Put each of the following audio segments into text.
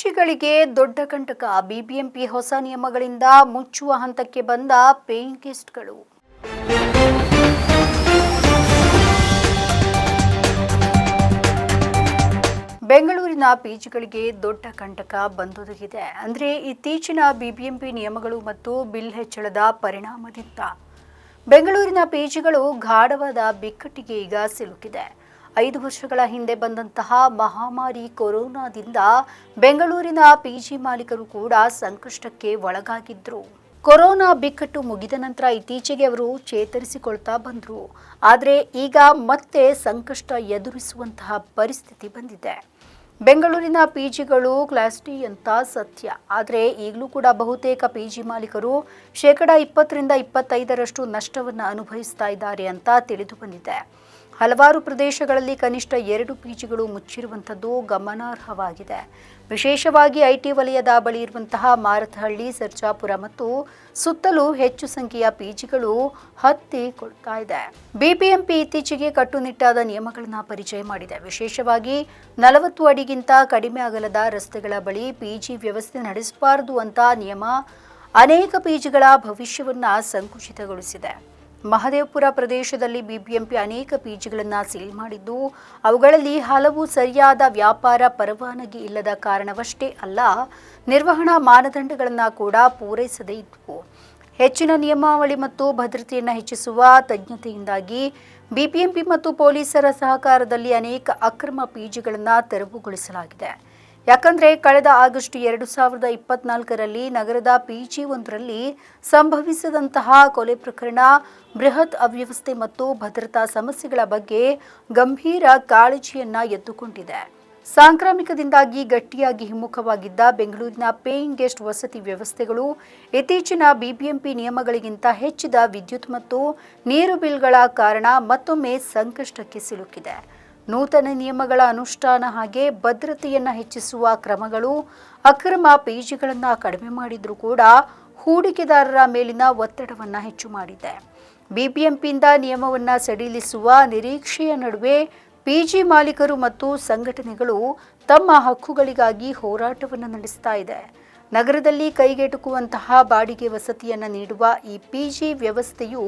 ಪಿಜಿಗಳಿಗೆ ದೊಡ್ಡ ಕಂಟಕ. ಬಿಬಿಎಂಪಿ ಹೊಸ ನಿಯಮಗಳಿಂದ ಮುಚ್ಚುವ ಹಂತಕ್ಕೆ ಬಂದ ಪೇಯಿಂಗ್ ಗೆಸ್ಟ್ಗಳು ಬೆಂಗಳೂರಿನ ಪಿಜಿಗಳಿಗೆ ದೊಡ್ಡ ಕಂಟಕ ಬಂದೊದಗಿದೆ. ಅಂದರೆ ಇತ್ತೀಚಿನ ಬಿಬಿಎಂಪಿ ನಿಯಮಗಳು ಮತ್ತು ಬಿಲ್ ಹೆಚ್ಚಳದ ಪರಿಣಾಮದಿಂದ ಬೆಂಗಳೂರಿನ ಪಿಜಿಗಳು ಗಾಢವಾದ ಬಿಕ್ಕಟ್ಟಿಗೆ ಈಗ ಸಿಲುಕಿದೆ. ಐದು ವರ್ಷಗಳ ಹಿಂದೆ ಬಂದಂತಹ ಮಹಾಮಾರಿ ಕೊರೋನಾದಿಂದ ಬೆಂಗಳೂರಿನ ಪಿಜಿ ಮಾಲೀಕರು ಕೂಡ ಸಂಕಷ್ಟಕ್ಕೆ ಒಳಗಾಗಿದ್ರು. ಕೊರೋನಾ ಬಿಕ್ಕಟ್ಟು ಮುಗಿದ ನಂತರ ಇತ್ತೀಚೆಗೆ ಅವರು ಚೇತರಿಸಿಕೊಳ್ತಾ ಬಂದರು. ಆದರೆ ಈಗ ಮತ್ತೆ ಸಂಕಷ್ಟ ಎದುರಿಸುವಂತಹ ಪರಿಸ್ಥಿತಿ ಬಂದಿದೆ. ಬೆಂಗಳೂರಿನ ಪಿಜಿಗಳು ಕ್ಲಾಸ್ ಡಿ ಅಂತ ಸತ್ಯ. ಆದರೆ ಈಗಲೂ ಕೂಡ ಬಹುತೇಕ ಪಿಜಿ ಮಾಲೀಕರು ಶೇಕಡ ಇಪ್ಪತ್ತರಿಂದ ಇಪ್ಪತ್ತೈದರಷ್ಟು ನಷ್ಟವನ್ನು ಅನುಭವಿಸ್ತಾ ಇದ್ದಾರೆ ಅಂತ ತಿಳಿದು ಬಂದಿದೆ. ಹಲವಾರು ಪ್ರದೇಶಗಳಲ್ಲಿ ಕನಿಷ್ಠ ಎರಡು ಪಿಜಿಗಳು ಮುಚ್ಚಿರುವಂಥದ್ದು ಗಮನಾರ್ಹವಾಗಿದೆ. ವಿಶೇಷವಾಗಿ ಐಟಿ ವಲಯದ ಬಳಿ ಇರುವಂತಹ ಮಾರತಹಳ್ಳಿ, ಸರ್ಜಾಪುರ ಮತ್ತು ಸುತ್ತಲೂ ಹೆಚ್ಚು ಸಂಖ್ಯೆಯ ಪಿಜಿಗಳು ಹತ್ತಿಕೊಳ್ತಾ ಇದೆ. ಬಿಬಿಎಂಪಿ ಇತ್ತೀಚೆಗೆ ಕಟ್ಟುನಿಟ್ಟಾದ ನಿಯಮಗಳನ್ನು ಪರಿಚಯ ಮಾಡಿದೆ. ವಿಶೇಷವಾಗಿ ನಲವತ್ತು ಅಡಿಗಿಂತ ಕಡಿಮೆ ಅಗಲದ ರಸ್ತೆಗಳ ಬಳಿ ಪಿಜಿ ವ್ಯವಸ್ಥೆ ನಡೆಸಬಾರದು ಅಂತ ನಿಯಮ ಅನೇಕ ಪಿಜಿಗಳ ಭವಿಷ್ಯವನ್ನ ಸಂಕುಚಿತಗೊಳಿಸಿದೆ. ಮಹದೇವಪುರ ಪ್ರದೇಶದಲ್ಲಿ ಬಿಬಿಎಂಪಿ ಅನೇಕ ಪಿಜಿಗಳನ್ನು ಸೀಲ್ ಮಾಡಿದ್ದು, ಅವುಗಳಲ್ಲಿ ಹಲವು ಸರಿಯಾದ ವ್ಯಾಪಾರ ಪರವಾನಗಿ ಇಲ್ಲದ ಕಾರಣವಷ್ಟೇ ಅಲ್ಲ, ನಿರ್ವಹಣಾ ಮಾನದಂಡಗಳನ್ನು ಕೂಡ ಪೂರೈಸದೇ ಇದ್ವು. ಹೆಚ್ಚಿನ ನಿಯಮಾವಳಿ ಮತ್ತು ಭದ್ರತೆಯನ್ನು ಹೆಚ್ಚಿಸುವ ತಜ್ಞತೆಯಿಂದಾಗಿ ಬಿಬಿಎಂಪಿ ಮತ್ತು ಪೊಲೀಸರ ಸಹಕಾರದಲ್ಲಿ ಅನೇಕ ಅಕ್ರಮ ಪಿಜಿಗಳನ್ನು ತೆರವುಗೊಳಿಸಲಾಗಿದೆ. ಯಾಕಂದ್ರೆ ಕಳೆದ ಆಗಸ್ಟ್ ಎರಡು ಸಾವಿರದ ಇಪ್ಪತ್ನಾಲ್ಕರಲ್ಲಿ ನಗರದ ಪಿಜಿ ಒಂದರಲ್ಲಿ ಸಂಭವಿಸಿದಂತಹ ಕೊಲೆ ಪ್ರಕರಣ, ಬೃಹತ್ ಅವ್ಯವಸ್ಥೆ ಮತ್ತು ಭದ್ರತಾ ಸಮಸ್ಯೆಗಳ ಬಗ್ಗೆ ಗಂಭೀರ ಕಾಳಜಿಯನ್ನ ಎದ್ದುಕೊಂಡಿದೆ. ಸಾಂಕ್ರಾಮಿಕದಿಂದಾಗಿ ಗಟ್ಟಿಯಾಗಿ ಹಿಮ್ಮುಖವಾಗಿದ್ದ ಬೆಂಗಳೂರಿನ ಪೇಯಿಂಗ್ ಗೆಸ್ಟ್ ವಸತಿ ವ್ಯವಸ್ಥೆಗಳು, ಇತ್ತೀಚಿನ ಬಿಬಿಎಂಪಿ ನಿಯಮಗಳಿಗಿಂತ ಹೆಚ್ಚಿದ ವಿದ್ಯುತ್ ಮತ್ತು ನೀರು ಬಿಲ್ಗಳ ಕಾರಣ ಮತ್ತೊಮ್ಮೆ ಸಂಕಷ್ಟಕ್ಕೆ ಸಿಲುಕಿದೆ. ನೂತನ ನಿಯಮಗಳ ಅನುಷ್ಠಾನ ಹಾಗೆ ಭದ್ರತೆಯನ್ನು ಹೆಚ್ಚಿಸುವ ಕ್ರಮಗಳು ಅಕ್ರಮ ಪೇಜಿಗಳನ್ನು ಕಡಿಮೆ ಮಾಡಿದರೂ ಕೂಡ ಹೂಡಿಕೆದಾರರ ಮೇಲಿನ ಒತ್ತಡವನ್ನು ಹೆಚ್ಚು ಮಾಡಿದೆ. ಬಿಬಿಎಂಪಿಯಿಂದ ನಿಯಮವನ್ನು ಸಡಿಲಿಸುವ ನಿರೀಕ್ಷೆಯ ನಡುವೆ ಪಿಜಿ ಮಾಲೀಕರು ಮತ್ತು ಸಂಘಟನೆಗಳು ತಮ್ಮ ಹಕ್ಕುಗಳಿಗಾಗಿ ಹೋರಾಟವನ್ನು ನಡೆಸ್ತಾ ಇದೆ. ನಗರದಲ್ಲಿ ಕೈಗೆಟುಕುವಂತಹ ಬಾಡಿಗೆ ವಸತಿಯನ್ನು ನೀಡುವ ಈ ಪಿಜಿ ವ್ಯವಸ್ಥೆಯು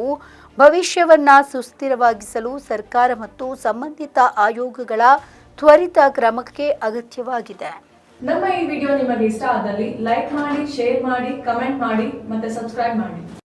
ಭವಿಷ್ಯವನ್ನ ಸುಸ್ಥಿರವಾಗಿಸಲು ಸರ್ಕಾರ ಮತ್ತು ಸಂಬಂಧಿತ ಆಯೋಗಗಳ ತ್ವರಿತ ಕ್ರಮಕ್ಕೆ ಅಗತ್ಯವಾಗಿದೆ. ನಮ್ಮ ಈ ವಿಡಿಯೋ ನಿಮಗೆ ಇಷ್ಟ ಆದಲ್ಲಿ ಲೈಕ್ ಮಾಡಿ, ಶೇರ್ ಮಾಡಿ, ಕಮೆಂಟ್ ಮಾಡಿ ಮತ್ತೆ ಸಬ್ಸ್ಕ್ರೈಬ್ ಮಾಡಿ.